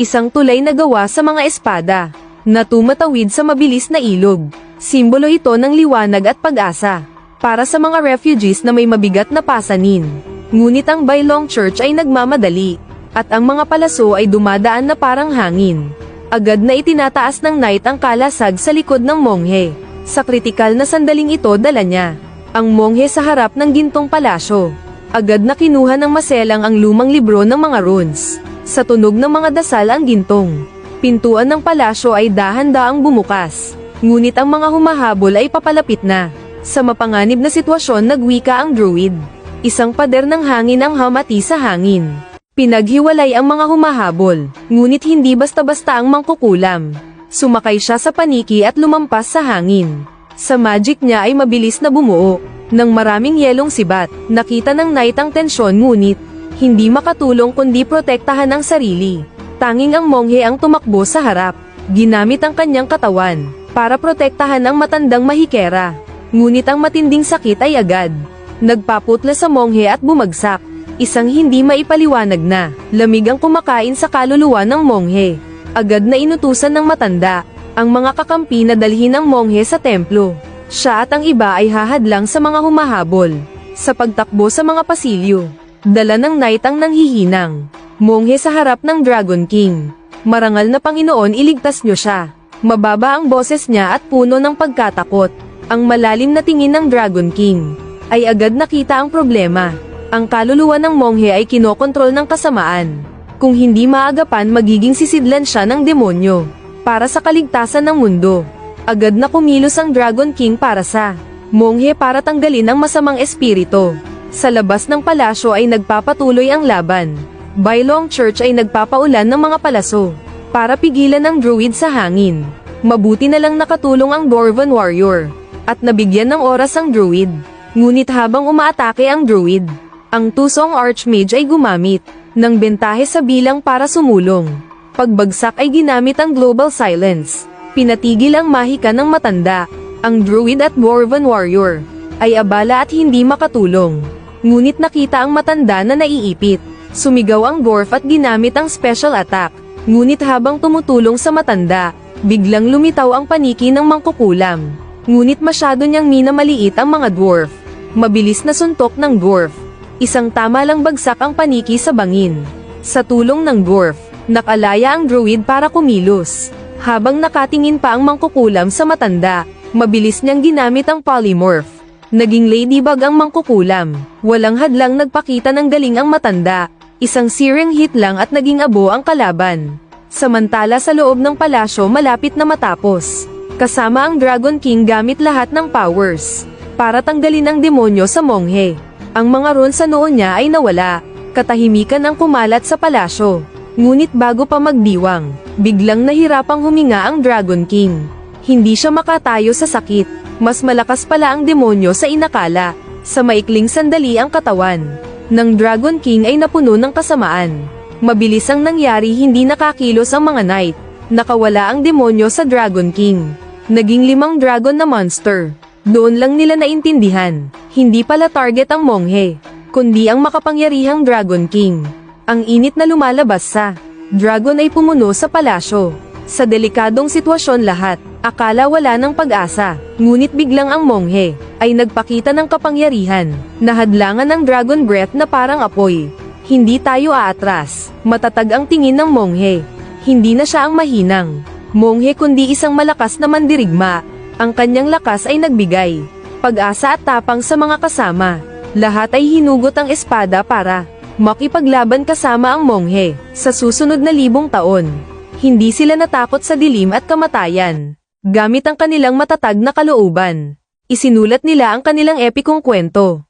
isang tulay na gawa sa mga espada, na tumatawid sa mabilis na ilog. Simbolo ito ng liwanag at pag-asa, para sa mga refugees na may mabigat na pasanin. Ngunit ang Bailong Church ay nagmamadali, at ang mga palaso ay dumadaan na parang hangin. Agad na itinataas ng knight ang kalasag sa likod ng monghe. Sa kritikal na sandaling ito dala niya, ang monghe sa harap ng gintong palasyo. Agad na kinuha ng maselang ang lumang libro ng mga runes. Sa tunog ng mga dasal ang gintong. Pintuan ng palasyo ay dahan-daang bumukas. Ngunit ang mga humahabol ay papalapit na. Sa mapanganib na sitwasyon nagwika ang druid. Isang pader ng hangin ang hamati sa hangin. Pinaghiwalay ang mga humahabol, ngunit hindi basta-basta ang mangkukulam. Sumakay siya sa paniki at lumampas sa hangin. Sa magic niya ay mabilis na bumuo, ng maraming yelong sibat, nakita ng knight ang tensyon ngunit, hindi makatulong kundi protektahan ang sarili. Tanging ang monghe ang tumakbo sa harap, ginamit ang kanyang katawan, para protektahan ang matandang mahikera. Ngunit ang matinding sakit ay agad. Nagpaputla sa monghe at bumagsak. Isang hindi maipaliwanag na, lamig ang kumakain sa kaluluwa ng monghe. Agad na inutusan ng matanda, ang mga kakampi na dalhin ang monghe sa templo. Siya at ang iba ay hahadlang sa mga humahabol. Sa pagtakbo sa mga pasilyo, dala ng knight ang nanghihinang. Monghe sa harap ng Dragon King. Marangal na Panginoon iligtas niyo siya. Mababa ang boses niya at puno ng pagkatakot. Ang malalim na tingin ng Dragon King ay agad nakita ang problema. Ang kaluluwa ng monghe ay kinokontrol ng kasamaan. Kung hindi maagapan magiging sisidlan siya ng demonyo. Para sa kaligtasan ng mundo. Agad na kumilos ang Dragon King para sa monghe para tanggalin ang masamang espiritu. Sa labas ng palasyo ay nagpapatuloy ang laban. Bailong Church ay nagpapaulan ng mga palaso para pigilan ang druid sa hangin. Mabuti na lang nakatulong ang Dwarven Warrior at nabigyan ng oras ang druid. Ngunit habang umaatake ang druid, ang tusong Archmage ay gumamit ng bentahe sa bilang para sumulong. Pagbagsak ay ginamit ang Global Silence. Pinatigil ang mahika ng matanda. Ang Druid at Dwarven Warrior ay abala at hindi makatulong. Ngunit nakita ang matanda na naiipit. Sumigaw ang dwarf at ginamit ang special attack. Ngunit habang tumutulong sa matanda, biglang lumitaw ang paniki ng mangkukulam. Ngunit masyado niyang minamaliit ang mga dwarf. Mabilis na suntok ng dwarf. Isang tama lang bagsak ang paniki sa bangin. Sa tulong ng dwarf, nakalaya ang druid para kumilos. Habang nakatingin pa ang mangkukulam sa matanda, mabilis niyang ginamit ang polymorph. Naging ladybug ang mangkukulam. Walang hadlang nagpakita ng galing ang matanda. Isang searing hit lang at naging abo ang kalaban. Samantala sa loob ng palasyo malapit na matapos. Kasama ang Dragon King gamit lahat ng powers. Para tanggalin ang demonyo sa monghe. Ang mga runes sa noo niya ay nawala. Katahimikan ang kumalat sa palasyo. Ngunit bago pa magdiwang, biglang nahirapang huminga ang Dragon King. Hindi siya makatayo sa sakit. Mas malakas pala ang demonyo sa inakala. Sa maikling sandali ang katawan ng Dragon King ay napuno ng kasamaan. Mabilis ang nangyari hindi nakakilos ang mga knight. Nakawala ang demonyo sa Dragon King. Naging limang dragon na monster. Doon lang nila naintindihan. Hindi pala target ang monghe, kundi ang makapangyarihang Dragon King. Ang init na lumalabas sa dragon ay pumuno sa palasyo. Sa delikadong sitwasyon lahat, akala wala ng pag-asa. Ngunit biglang ang monghe ay nagpakita ng kapangyarihan. Nahadlangan ng dragon breath na parang apoy. Hindi tayo aatras. Matatag ang tingin ng monghe. Hindi na siya ang mahinang. Monghe kundi isang malakas na mandirigma. Ang kanyang lakas ay nagbigay. Pag-asa at tapang sa mga kasama. Lahat ay hinugot ang espada para makipaglaban kasama ang monghe sa susunod na libong taon. Hindi sila natakot sa dilim at kamatayan. Gamit ang kanilang matatag na kalooban. Isinulat nila ang kanilang epikong kwento.